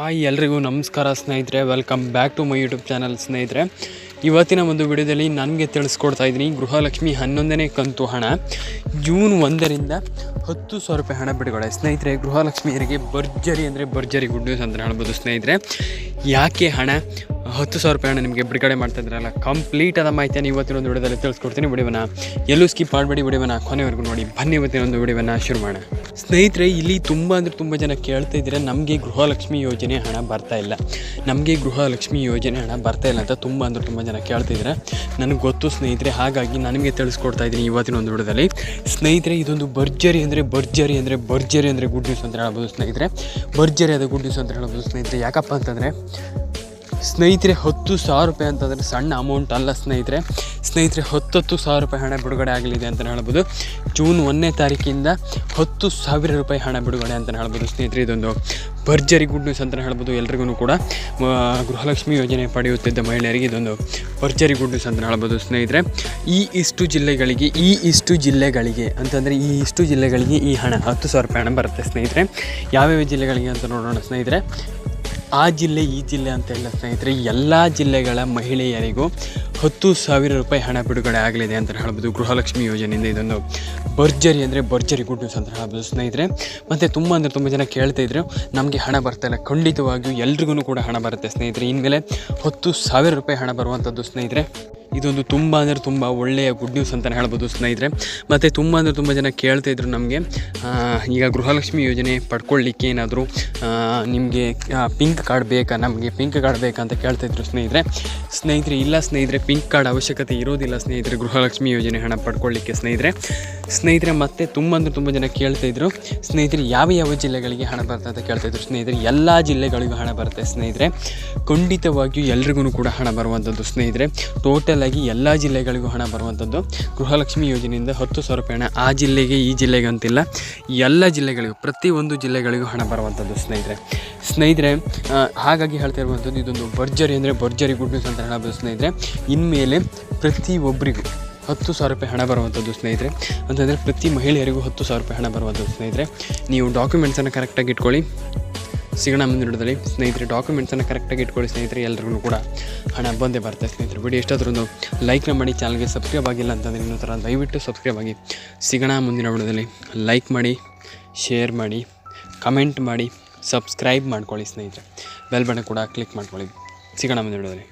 Hi ಎಲ್ರಿಗೂ ನಮಸ್ಕಾರ ಸ್ನೇಹಿತರೆ welcome back to my YouTube channel ಸ್ನೇಹಿತರೆ. ಇವತ್ತಿನ ಒಂದು ವಿಡಿಯೋದಲ್ಲಿ ನನಗೆ ತಿಳಿಸ್ಕೊಡ್ತಾ ಇದ್ದೀನಿ, ಗೃಹಲಕ್ಷ್ಮಿ ಹನ್ನೊಂದನೇ ಕಂತು ಹಣ. ಜೂನ್ ಒಂದರಿಂದ ಹತ್ತು ಸಾವಿರ ರೂಪಾಯಿ ಹಣ ಬಿಡುಗಡೆ. ಸ್ನೇಹಿತರೆ, ಗೃಹಲಕ್ಷ್ಮಿಯರಿಗೆ ಭರ್ಜರಿ ಅಂದರೆ ಭರ್ಜರಿ ಗುಡ್ ನ್ಯೂಸ್ ಅಂತ ಹೇಳ್ಬೋದು ಸ್ನೇಹಿತರೆ. ಯಾಕೆ ಹಣ? ಹತ್ತು ಸಾವಿರ ರೂಪಾಯಿ ಹಣ ನಿಮಗೆ ಬಿಡುಗಡೆ ಮಾಡ್ತಾ ಇದ್ರಲ್ಲ ಕಂಪ್ಲೀಟ್ ಆದ ಮಾಹಿತಿಯನ್ನು ಇವತ್ತಿನ ಒಂದು ವಿಡಿಯೋದಲ್ಲಿ ತಿಳಿಸ್ಕೊಡ್ತೀನಿ. ವಿಡಿಯೋನ ಎಲ್ಲೂ ಸ್ಕಿಪ್ ಮಾಡಬೇಡಿ, ವಿಡಿಯೋನ ಕೊನೆವರೆಗೂ ನೋಡಿ. ಬನ್ನಿ ಇವತ್ತಿನ ಒಂದು ವಿಡಿಯೋನ ಶುರು ಮಾಡೋಣ. ಸ್ನೇಹಿತರೆ, ಇಲ್ಲಿ ತುಂಬ ಅಂದರೆ ತುಂಬ ಜನ ಕೇಳ್ತಾ ಇದ್ದರೆ ನಮಗೆ ಗೃಹಲಕ್ಷ್ಮಿ ಯೋಜನೆ ಹಣ ಬರ್ತಾ ಇಲ್ಲ. ನಮಗೆ ಗೃಹಲಕ್ಷ್ಮಿ ಯೋಜನೆ ಹಣ ಬರ್ತಾ ಇಲ್ಲ ಅಂತ ತುಂಬ ಅಂದರೆ ತುಂಬ ಜನ ಕೇಳ್ತಾ ಇದ್ದಾರೆ ನನಗೆ ಗೊತ್ತು ಸ್ನೇಹಿತರೆ, ಹಾಗಾಗಿ ನನಗೆ ತಿಳಿಸ್ಕೊಡ್ತಾ ಇದ್ದೀನಿ ಇವತ್ತಿನ ಒಂದು ವಿಡಿಯೋದಲ್ಲಿ. ಸ್ನೇಹಿತರೆ, ಇದೊಂದು ಭರ್ಜರಿ ಅಂದರೆ ಭರ್ಜರಿ ಅಂದರೆ ಭರ್ಜರಿ ಅಂದರೆ ಗುಡ್ ನ್ಯೂಸ್ ಅಂತ ಹೇಳ್ಬೋದು ಸ್ನೇಹಿತರೆ. ಭರ್ಜರಿ ಆದ ಗುಡ್ ನ್ಯೂಸ್ ಅಂತ ಹೇಳ್ಬೋದು ಸ್ನೇಹಿತರೆ. ಯಾಕಪ್ಪ ಅಂತಂದರೆ ಸ್ನೇಹಿತರೆ, ಹತ್ತು ಸಾವಿರ ರೂಪಾಯಿ ಅಂತಂದರೆ ಸಣ್ಣ ಅಮೌಂಟ್ ಅಲ್ಲ ಸ್ನೇಹಿತರೆ. ಸ್ನೇಹಿತರೆ, ಹತ್ತತ್ತು ಸಾವಿರ ರೂಪಾಯಿ ಹಣ ಬಿಡುಗಡೆ ಆಗಲಿದೆ ಅಂತಲೇ ಹೇಳ್ಬೋದು. ಜೂನ್ ಒಂದನೇ ತಾರೀಕಿಂದ ಹತ್ತು ಸಾವಿರ ರೂಪಾಯಿ ಹಣ ಬಿಡುಗಡೆ ಅಂತಲೇ ಹೇಳ್ಬೋದು ಸ್ನೇಹಿತರೆ ಇದೊಂದು ಭರ್ಜರಿ ಗುಡ್ ನ್ಯೂಸ್ ಅಂತಲೇ ಹೇಳ್ಬೋದು ಎಲ್ರಿಗೂ ಕೂಡ. ಗೃಹಲಕ್ಷ್ಮಿ ಯೋಜನೆ ಪಡೆಯುತ್ತಿದ್ದ ಮಹಿಳೆಯರಿಗೆ ಇದೊಂದು ಭರ್ಜರಿ ಗುಡ್ ನ್ಯೂಸ್ ಅಂತ ಹೇಳ್ಬೋದು ಸ್ನೇಹಿತರೆ. ಈ ಇಷ್ಟು ಜಿಲ್ಲೆಗಳಿಗೆ, ಈ ಇಷ್ಟು ಜಿಲ್ಲೆಗಳಿಗೆ ಅಂತಂದರೆ ಈ ಇಷ್ಟು ಜಿಲ್ಲೆಗಳಿಗೆ ಈ ಹಣ, ಹತ್ತು ಸಾವಿರ ರೂಪಾಯಿ ಹಣ ಬರುತ್ತೆ ಸ್ನೇಹಿತರೆ. ಯಾವ್ಯಾವ ಜಿಲ್ಲೆಗಳಿಗೆ ಅಂತ ನೋಡೋಣ ಸ್ನೇಹಿತರೆ. ಆ ಜಿಲ್ಲೆ, ಈ ಜಿಲ್ಲೆ ಅಂತ ಇಲ್ಲ ಸ್ನೇಹಿತರೆ, ಎಲ್ಲ ಜಿಲ್ಲೆಗಳ ಮಹಿಳೆಯರಿಗೂ ಹತ್ತು ಸಾವಿರ ರೂಪಾಯಿ ಹಣ ಬಿಡುಗಡೆ ಆಗಲಿದೆ ಅಂತ ಹೇಳ್ಬೋದು ಗೃಹಲಕ್ಷ್ಮಿ ಯೋಜನೆಯಿಂದ ಇದೊಂದು ಭರ್ಜರಿ ಅಂದರೆ ಭರ್ಜರಿ ಗುಡ್ ನ್ಯೂಸ್ ಅಂತ ಹೇಳ್ಬೋದು ಸ್ನೇಹಿತರೆ. ಮತ್ತು ತುಂಬ ಅಂದರೆ ತುಂಬ ಜನ ಕೇಳ್ತಾ ಇದ್ರು, ನಮಗೆ ಹಣ ಬರ್ತಾ ಇಲ್ಲ. ಖಂಡಿತವಾಗಿಯೂ ಎಲ್ರಿಗೂ ಕೂಡ ಹಣ ಬರುತ್ತೆ ಸ್ನೇಹಿತರೆ. ಇನ್ಮೇಲೆ ಹತ್ತು ಸಾವಿರ ರೂಪಾಯಿ ಹಣ ಬರುವಂಥದ್ದು ಸ್ನೇಹಿತರೆ, ಇದೊಂದು ತುಂಬ ಅಂದರೆ ತುಂಬ ಒಳ್ಳೆಯ ಗುಡ್ ನ್ಯೂಸ್ ಅಂತಲೇ ಹೇಳ್ಬೋದು ಸ್ನೇಹಿತರೆ. ಮತ್ತು ತುಂಬ ಅಂದರೆ ತುಂಬ ಜನ ಕೇಳ್ತಾಯಿದ್ರು ನಮಗೆ ಈಗ ಗೃಹಲಕ್ಷ್ಮಿ ಯೋಜನೆ ಪಡ್ಕೊಳ್ಳಿಕ್ಕೆ ಏನಾದರೂ ನಿಮಗೆ ಪಿಂಕ್ ಕಾರ್ಡ್ ಬೇಕಾ? ನಮಗೆ ಪಿಂಕ್ ಕಾರ್ಡ್ ಬೇಕಾ ಅಂತ ಕೇಳ್ತಿದ್ರು ಸ್ನೇಹಿತರೆ. ಸ್ನೇಹಿತರೆ, ಇಲ್ಲ ಸ್ನೇಹಿತರೆ ಪಿಂಕ್ ಕಾರ್ಡ್ ಅವಶ್ಯಕತೆ ಇರೋದಿಲ್ಲ ಸ್ನೇಹಿತರೆ, ಗೃಹಲಕ್ಷ್ಮಿ ಯೋಜನೆ ಹಣ ಪಡ್ಕೊಳ್ಳಿಕ್ಕೆ ಸ್ನೇಹಿತರೆ. ಸ್ನೇಹಿತರೆ, ಮತ್ತೆ ತುಂಬ ಅಂದರೆ ತುಂಬ ಜನ ಕೇಳ್ತಾಯಿದ್ರು ಸ್ನೇಹಿತರೆ, ಯಾವ ಯಾವ ಜಿಲ್ಲೆಗಳಿಗೆ ಹಣ ಬರ್ತದೆ ಅಂತ ಕೇಳ್ತಾಯಿದ್ರು ಸ್ನೇಹಿತರೆ? ಎಲ್ಲ ಜಿಲ್ಲೆಗಳಿಗೂ ಹಣ ಬರುತ್ತೆ ಸ್ನೇಹಿತರೆ. ಖಂಡಿತವಾಗಿಯೂ ಎಲ್ರಿಗೂ ಕೂಡ ಹಣ ಬರುವಂಥದ್ದು ಸ್ನೇಹಿತರೆ. ಟೋಟಲ್ ಆಗಿ ಎಲ್ಲ ಜಿಲ್ಲೆಗಳಿಗೂ ಹಣ ಬರುವಂಥದ್ದು. ಗೃಹಲಕ್ಷ್ಮಿ ಯೋಜನೆಯಿಂದ ಹತ್ತು ಸಾವಿರ ರೂಪಾಯಿ ಹಣ ಆ ಜಿಲ್ಲೆಗೆ, ಈ ಜಿಲ್ಲೆಗೆ ಅಂತಿಲ್ಲ. ಎಲ್ಲ ಜಿಲ್ಲೆಗಳಿಗೂ, ಪ್ರತಿಯೊಂದು ಜಿಲ್ಲೆಗಳಿಗೂ ಹಣ ಬರುವಂಥದ್ದು ಸ್ನೇಹಿತರೆ. ಸ್ನೇಹಿತರೆ ಹಾಗಾಗಿ ಹೇಳ್ತಾ ಇರುವಂಥದ್ದು ಇದೊಂದು ಭರ್ಜರಿ ಅಂದರೆ ಭರ್ಜರಿ ಗುಡ್ ನ್ಯೂಸ್ ಅಂತ ಹೇಳ್ಬೋದು ಸ್ನೇಹಿತರೆ. ಇನ್ಮೇಲೆ ಪ್ರತಿಯೊಬ್ಬರಿಗೂ ಹತ್ತು ಸಾವಿರ ರೂಪಾಯಿ ಹಣ ಬರುವಂಥದ್ದು ಸ್ನೇಹಿತರೆ. ಅಂತಂದರೆ ಪ್ರತಿ ಮಹಿಳೆಯರಿಗೂ ಹತ್ತು ಸಾವಿರ ರೂಪಾಯಿ ಹಣ ಬರುವಂಥದ್ದು ಸ್ನೇಹಿತರೆ. ನೀವು ಡಾಕ್ಯುಮೆಂಟ್ಸನ್ನು ಕರೆಕ್ಟಾಗಿ ಇಟ್ಕೊಳ್ಳಿ. ಸಿಗೋಣ ಮುಂದಿನ ಹಿಡಿದಲ್ಲಿ ಸ್ನೇಹಿತರೆ ಡಾಕ್ಯುಮೆಂಟ್ಸನ್ನು ಕರೆಕ್ಟಾಗಿ ಇಟ್ಕೊಳ್ಳಿ ಸ್ನೇಹಿತರೆ. ಎಲ್ರಿಗೂ ಕೂಡ ಹಣ ಬಂದೇ ಬರ್ತದೆ ಸ್ನೇಹಿತರೆ. ವಿಡಿಯೋ ಎಷ್ಟಾದ್ರೂ ಲೈಕ್ನ ಮಾಡಿ ಚಾನಲ್ಗೆ ಸಬ್ಸ್ಕ್ರೈಬ್ ಆಗಿಲ್ಲ ಅಂತಂದರೆ ಇನ್ನೊಂದು ಥರ ದಯವಿಟ್ಟು ಸಬ್ಸ್ಕ್ರೈಬ್ ಆಗಿ. ಸಿಗೋಣ ಮುಂದಿನ ವಿಡಿಯೋದಲ್ಲಿ ಲೈಕ್ ಮಾಡಿ ಶೇರ್ ಮಾಡಿ ಕಮೆಂಟ್ ಮಾಡಿ. ಸಬ್ಸ್ಕ್ರೈಬ್ ಮಾಡ್ಕೊಳ್ಳಿ ಸ್ನೇಹಿತರೆ. ಬೆಲ್ ಬಟನ್ ಕೂಡ ಕ್ಲಿಕ್ ಮಾಡ್ಕೊಳ್ಳಿ. ಸಿಗೋಣ ಮುಂದೆ ವಿಡಿಯೋದಲ್ಲಿ.